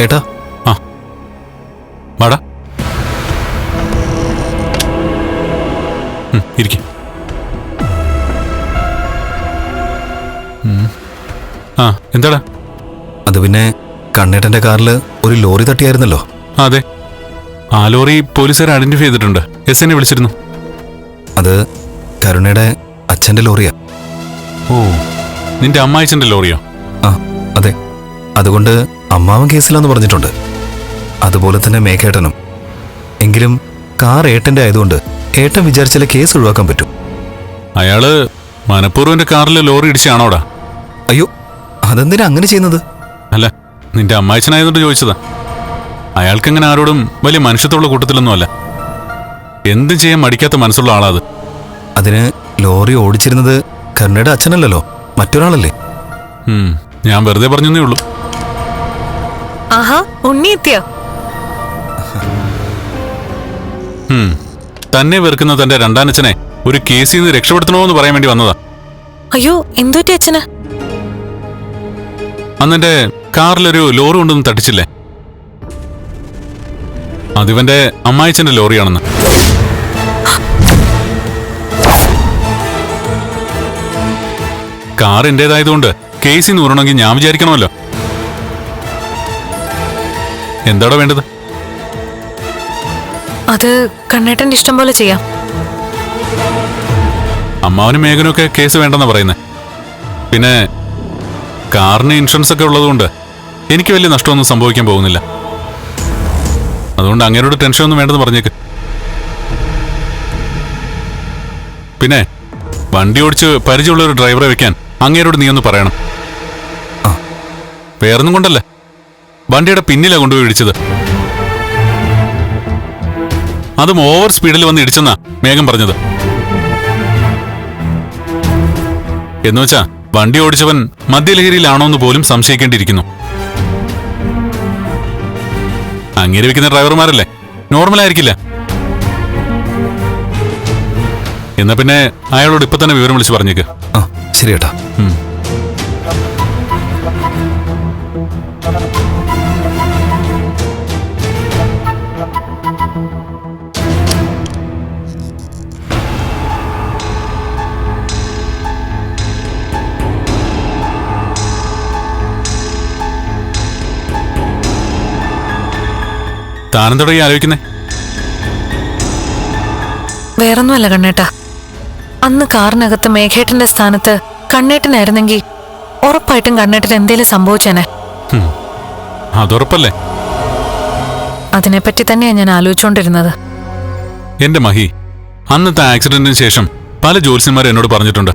ഏട്ടാ? ആ. വാടാ. ഇരിക്കും. ആ എന്താടാ? അത് പിന്നെ കണ്ണേട്ടന്റെ കാറിൽ ഒരു ലോറി തട്ടിയായിരുന്നല്ലോ. അതെ. ആ ലോറി പോലീസുകാർ ഐഡന്റിഫൈ ചെയ്തിട്ടുണ്ട്. എസ് എന്നെ വിളിച്ചിരുന്നു. അത് കരുണയുടെ അച്ഛന്റെ ലോറിയാ. ഓ നിന്റെ അമ്മായിച്ചന്റെ ലോറിയോ? ആ അതെ. അതുകൊണ്ട് അമ്മാവൻ കേസിലാന്ന് പറഞ്ഞിട്ടുണ്ട്. അതുപോലെ തന്നെ മേഘേട്ടനും. എങ്കിലും കാർ ഏട്ടന്റെ ആയതുകൊണ്ട് ഏട്ടൻ വിചാരിച്ചാലേ കേസ് ഒഴിവാക്കാൻ പറ്റും. അയാൾ മനഃപൂർവം കാറിലെ കാറിൽ ലോറി ഇടിച്ചാണോടാ? അയ്യോ അതെന്തിനാ അങ്ങനെ ചെയ്യുന്നത്? അല്ല നിന്റെ അമ്മായിച്ചനായതുകൊണ്ട് ചോദിച്ചതാ. അയാൾക്ക് അയാൾക്കങ്ങനെ ആരോടും വലിയ മനുഷ്യത്വമുള്ള കൂട്ടത്തിലൊന്നുമല്ല. എന്തും ചെയ്യാൻ മടിക്കാത്ത മനസ്സുള്ള ആളാത്. അതിന് ലോറി ഓടിച്ചിരുന്നത് കരുണയുടെ അച്ഛനല്ലല്ലോ മറ്റൊരാളല്ലേ? ഞാൻ വെറുതെ പറഞ്ഞേ ഉള്ളൂ. ആഹാ ഉണ്ണി എത്തിയോ തന്നെ വെറുക്കുന്ന തന്റെ രണ്ടാനച്ഛനെ ഒരു കേസിൽ നിന്ന് രക്ഷപ്പെടുത്തണോന്ന് പറയാൻ വേണ്ടി വന്നതാ. അയ്യോ എന്തുപറ്റി അച്ഛന്? അന്നെന്റെ കാറിലൊരു ലോറി കൊണ്ടൊന്ന് തട്ടിച്ചില്ലേ? അതിവന്റെ അമ്മായിച്ചന്റെ ലോറിയാണെന്ന്. കാർ എന്റേതായതുകൊണ്ട് കേസിൽ നിന്ന് ഉറണമെങ്കിൽ ഞാൻ വിചാരിക്കണമല്ലോ. എന്താടോ വേണ്ടത്? അത് കണ്ണേട്ടന്റെ ഇഷ്ടം പോലെ ചെയ്യാം. അമ്മാവനും മേഘനും ഒക്കെ കേസ് വേണ്ടെന്നാ പറയുന്നത് പിന്നെ കാറിന് ഇൻഷുറൻസ് ഒക്കെ ഉള്ളതുകൊണ്ട് എനിക്ക് വലിയ നഷ്ടമൊന്നും സംഭവിക്കാൻ പോകുന്നില്ല. അതുകൊണ്ട് അങ്ങേരോട് ടെൻഷനൊന്നും വേണ്ടെന്ന് പറഞ്ഞേക്ക്. പിന്നെ വണ്ടി ഓടിച്ച് പരിചയമുള്ള ഒരു ഡ്രൈവറെ വെക്കാൻ അങ്ങേരോട് നീ ഒന്ന് പറയണം. ആ. വേറൊന്നും കൊണ്ടല്ല. വണ്ടിയുടെ പിന്നിലാ കൊണ്ടുപോയി ഇടിച്ചത്. അതും ഓവർ സ്പീഡിൽ വന്ന് ഇടിച്ചെന്നാ മേഘം പറഞ്ഞത്. എന്നുവെച്ചാ വണ്ടി ഓടിച്ചവൻ മദ്യലഹരിയിലാണോ എന്ന് പോലും സംശയിക്കേണ്ടിയിരിക്കുന്നു. അങ്ങനെ വെക്കുന്ന ഡ്രൈവർമാരല്ലേ? നോർമൽ ആയിരിക്കില്ല. എന്നാ പിന്നെ അയാളോട് ഇപ്പൊ തന്നെ വിവരം വിളിച്ച് പറഞ്ഞേക്ക്. ശരി ഏട്ടാ ഉം. തുടങ്ങി ആലോചിക്കുന്നേ? വേറൊന്നുമല്ല കണ്ണേട്ടാ. അന്ന് കാറിനകത്ത് മേഘേട്ടന്റെ സ്ഥാനത്ത് കണ്ണേട്ടനായിരുന്നെങ്കിൽ ഉറപ്പായിട്ടും കണ്ണേട്ടൻ എന്തേലും സംഭവിച്ചേനെ. അതുറപ്പല്ലേ? അതിനെപ്പറ്റി തന്നെയാ ഞാൻ ആലോചിച്ചുകൊണ്ടിരുന്നത് എന്റെ മഹി അന്നത്തെ ആക്സിഡന്റിന് ശേഷം പല ജ്യോത്സ്യന്മാരും എന്നോട് പറഞ്ഞിട്ടുണ്ട്.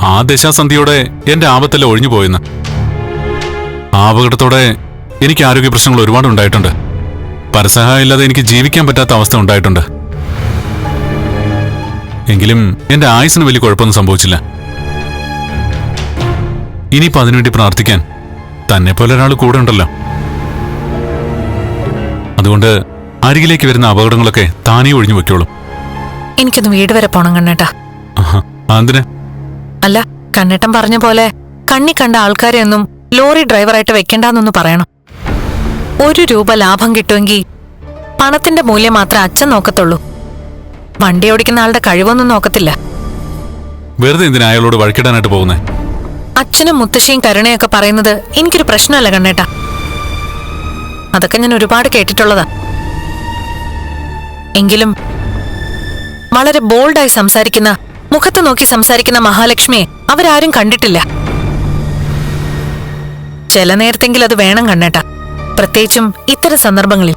ആ ദശാസന്ധിയോടെ എന്റെ ആപത്തെല്ലാം ഒഴിഞ്ഞു പോയെന്ന് ആ അപകടത്തോടെ എനിക്ക് ആരോഗ്യ പ്രശ്നങ്ങൾ ഒരുപാട് ഉണ്ടായിട്ടുണ്ട് പരസഹായം ഇല്ലാതെ എനിക്ക് ജീവിക്കാൻ പറ്റാത്ത അവസ്ഥ ഉണ്ടായിട്ടുണ്ട്. എങ്കിലും എന്റെ ആയുസിന് വലിയ കുഴപ്പമൊന്നും സംഭവിച്ചില്ല. ഇനിയിപ്പോ അതിനുവേണ്ടി പ്രാർത്ഥിക്കാൻ തന്നെ പോലെ ഒരാൾ കൂടെ ഉണ്ടല്ലോ. അതുകൊണ്ട് അരികിലേക്ക് വരുന്ന അപകടങ്ങളൊക്കെ താനേ ഒഴിഞ്ഞു വെക്കോളും. എനിക്കൊന്ന് വീട് വരെ പോണം കണ്ണേട്ടാ. അതിന് അല്ല കണ്ണേട്ടൻ പറഞ്ഞ പോലെ കണ്ണി കണ്ട ആൾക്കാരെ ഒന്നും ലോറി ഡ്രൈവറായിട്ട് വെക്കണ്ടെന്നൊന്ന് പറയണം. ഒരു രൂപ ലാഭം കിട്ടുമെങ്കിൽ പണത്തിന്റെ മൂല്യം മാത്രം അച്ഛൻ നോക്കത്തുള്ളൂ. വണ്ടി ഓടിക്കുന്ന ആളുടെ കഴിവൊന്നും നോക്കത്തില്ല. വെറുതെ എന്തിനാ അയാളോട് വഴക്കിടാനായിട്ട് പോകുന്നേ? അച്ഛനും മുത്തശ്ശിയും കരുണയൊക്കെ പറയുന്നത് എനിക്കൊരു പ്രശ്നമല്ല കണ്ണേട്ടാ. അതൊക്കെ ഞാൻ ഒരുപാട് കേട്ടിട്ടുള്ളതാ. എങ്കിലും വളരെ ബോൾഡായി സംസാരിക്കുന്ന മുഖത്ത് നോക്കി സംസാരിക്കുന്ന മഹാലക്ഷ്മിയെ അവരാരും കണ്ടിട്ടില്ല. ചില നേരത്തെങ്കിലും അത് വേണം കണ്ണേട്ടാ. പ്രത്യേകിച്ചും ഇത്തരം സന്ദർഭങ്ങളിൽ.